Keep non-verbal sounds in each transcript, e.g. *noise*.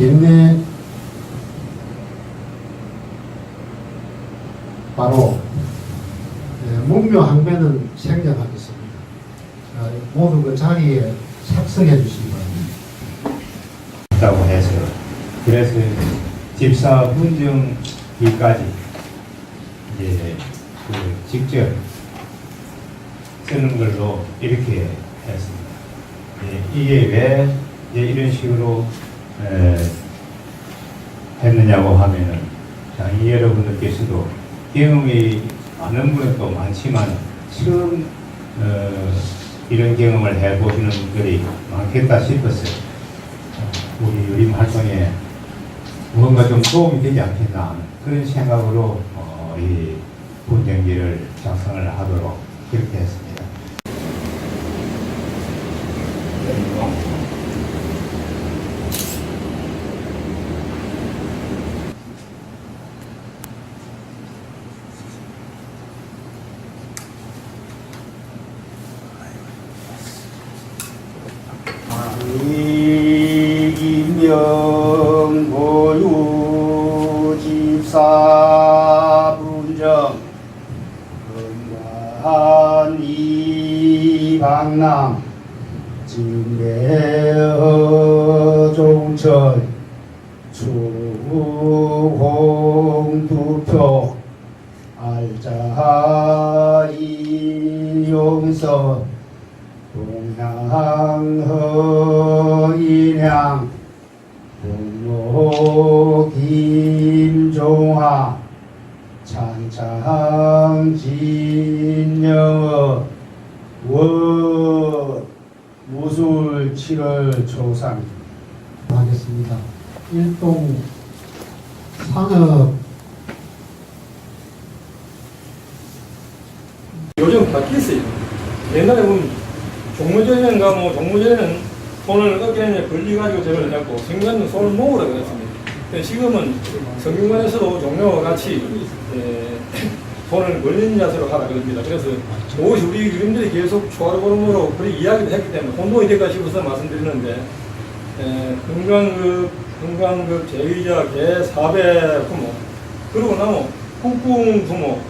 옛내 바로 예, 목묘 항배는 생략하겠습니다. 자, 모두 그 자리에 착석해 주시기 바랍니다. 있다고 해서 그래서 집사 분정기까지 이제 그 직접 쓰는 걸로 이렇게 했습니다. 예, 이게 왜 이런 식으로 에, 했느냐고 하면은 자, 이 여러분들께서도 경험이 많은 또 많지만 처음 어, 이런 경험을 해보시는 분들이 많겠다 싶었어요. 우리 유림 활동에 뭔가 좀 도움이 되지 않겠나 그런 생각으로 어, 이 분쟁기를 작성을 하도록 그렇게 했습니다. 이명고유 집사 분정 건강 이방남 진내어 종철 추홍두표 알자 이용서 동양허인양 동로 김종화 찬창진영어 원 무술 7월 초상 하겠습니다. 일동 산업 요즘 바뀌었어요. 옛날에 보면 종무전인가 뭐 종무전에는 손을 어깨에 걸려가지고 저를 잡고 생전은 손을 모으라 그랬습니다. 근데 지금은 성균관에서도 종료와 같이 예, *clears throat* 손을 걸린 자세로 하라 그럽니다. 그래서 무엇이 우리 그림들이 계속 초하루보름으로 그렇게 이야기를 했기 때문에 혼동이 될까 싶어서 말씀드리는데 예, 건강급, 건강급 제의자 개400 부모 그러고 나면 국궁 부모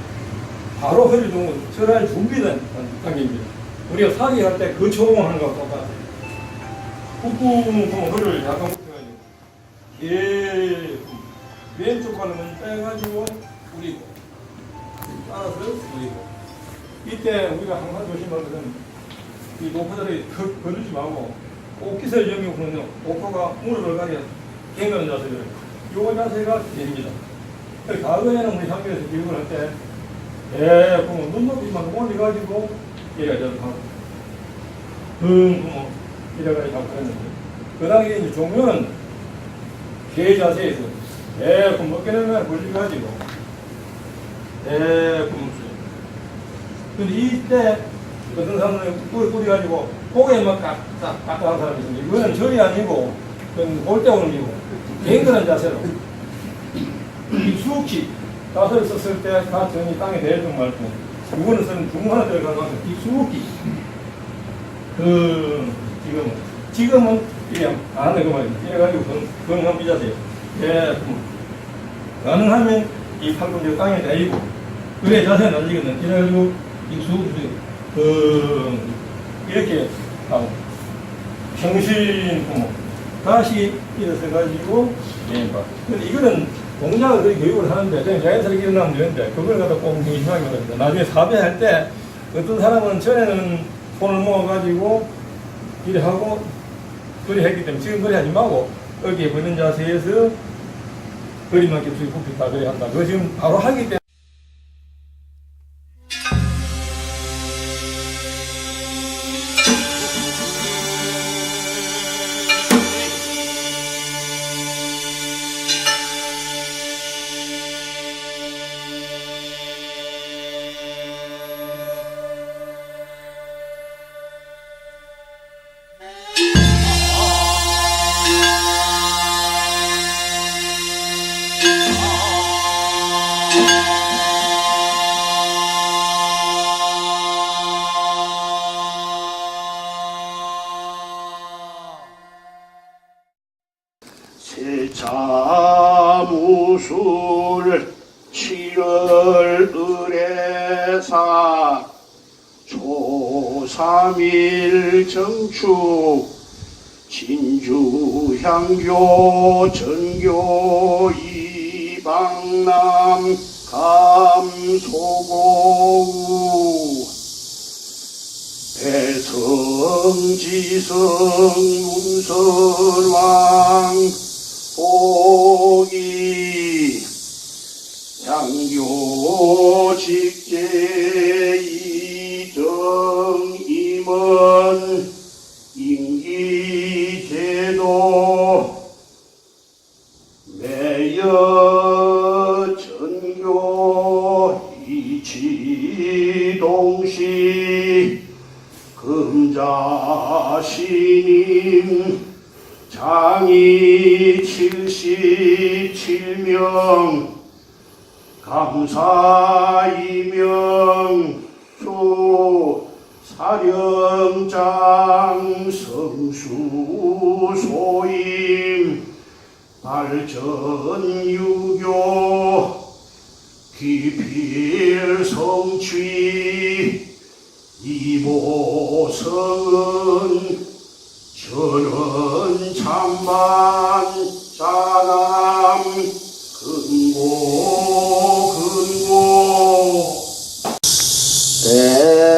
바로 허리 동무 철할 준비된 단계입니다. 우리가 사기할 때 그 초봉하는 거하고 똑같아요. 꾹꾹 허리를 약간 굽혀가지고 예 왼쪽 발음은 빼가지고 우리고 따라서 우리고 이때 우리가 항상 것은 이 노포자리 거두지 말고 옷깃을 여기 보면요 오포가 무릎을 가려 갱가는 자세를 요 자세가 됩니다. 과거에는 우리 학교에서 교육을 할때 예, 그럼 눈높이만 올려가지고 이래가 좀 하고 응, 뭐 이래가지고 하고 그랬는데. 그 당시에 이제 종묘는 개 자세에서 예, 그럼 먹게 되면 걸려가지고 예, 그럼 근데 이때 어떤 사람은 뿌리 뿌려가지고 고개 막 가- 딱 갖다 한 사람이 있습니다. 이거는 절이 아니고 그건 볼때 오는 이고 갱그런 자세로. 익숙히 가설을 썼을 때 가정이 땅에 대해준 말고 이거는 쓰는 중간에 들어가서 익숙히 그 지금은 지금은 그냥 안 하는 거 말이야 이래가지고 건- 건강 비자세요 예 음. 가능하면 이 팔꿈치 땅에 대이고 그래 자세 날리거든 이래가지고 익숙히 그 이렇게 하고 평신 부모 다시 일어서 가지고 예 봐. 근데 이거는 동작을 그렇게 교육을 하는데 그냥 자연스럽게 일어나면 되는데 그걸 갖다 꼭 중심하게 하거든요. 나중에 사배할 때 어떤 사람은 전에는 손을 모아가지고 이래 하고 그리 했기 때문에 지금 그리 하지 말고 어깨에 버는 자세에서 그리만 겹치고 굽혔다 그래 한다. 그거 지금 바로 하기 때문에 세자무술 칠월 의뢰사 조삼일 정축 진주향교 전교이 방남 감소고우 배성지성 문선왕 보기 양교 직제 이정 임원 임기제도 금자신임 장이 77명 감사 이명 수 사령장 성수 소임 발전 유교 기필 성취 이보성은 저는 참만 자남 근고 근고 대 네.